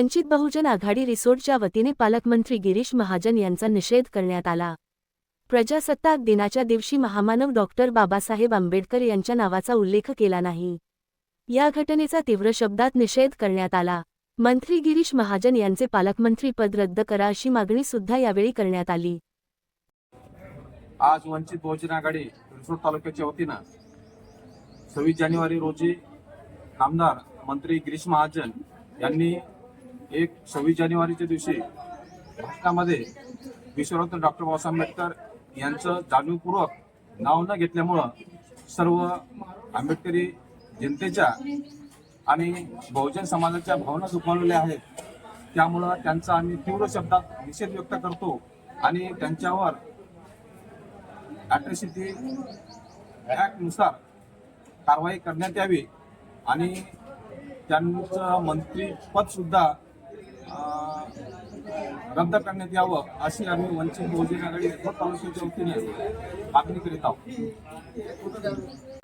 वंचित बहुजन आघाडी रिसोर्टच्या वतीने पालकमंत्री गिरीश महाजन यांचा निषेध करण्यात आला. प्रजासत्ताक दिनाच्या दिवशी महामानव डॉक्टर बाबासाहेब आंबेडकर यांच्या नावाचा उल्लेख केला नाही. या घटनेचा तीव्र शब्दात निषेध करण्यात आला. मंत्री गिरीश महाजन यांचे पालकमंत्री पद रद्द करा अशी मागणी सुद्धा यावेळी करण्यात आली. आज वंचित बहुजन आघाडी रिसोड तालुक्याच्या वतीनं सव्वीस जानेवारी रोजी आमदार मंत्री गिरीश महाजन यांनी एक सव्वीस जानेवारीच्या दिवशी भारतामध्ये विश्वरत्न डॉक्टर बाबासाहेब आंबेडकर यांचं जाणीवपूर्वक नाव न घेतल्यामुळं सर्व आंबेडकरी जनतेच्या आणि बहुजन समाजाच्या भावना दुखावलेल्या आहेत. त्यामुळं त्यांचा आम्ही तीव्र शब्दात निषेध व्यक्त करतो आणि त्यांच्यावर अॅट्रॉसिटी नुसार कारवाई करण्यात यावी आणि त्यांचं मंत्रीपदसुद्धा रद्द करण्यात यावं अशी आम्ही वंचित बहुजन आघाडी रिसोड तालुक्याच्या वतीने मागणी करीत आहोत.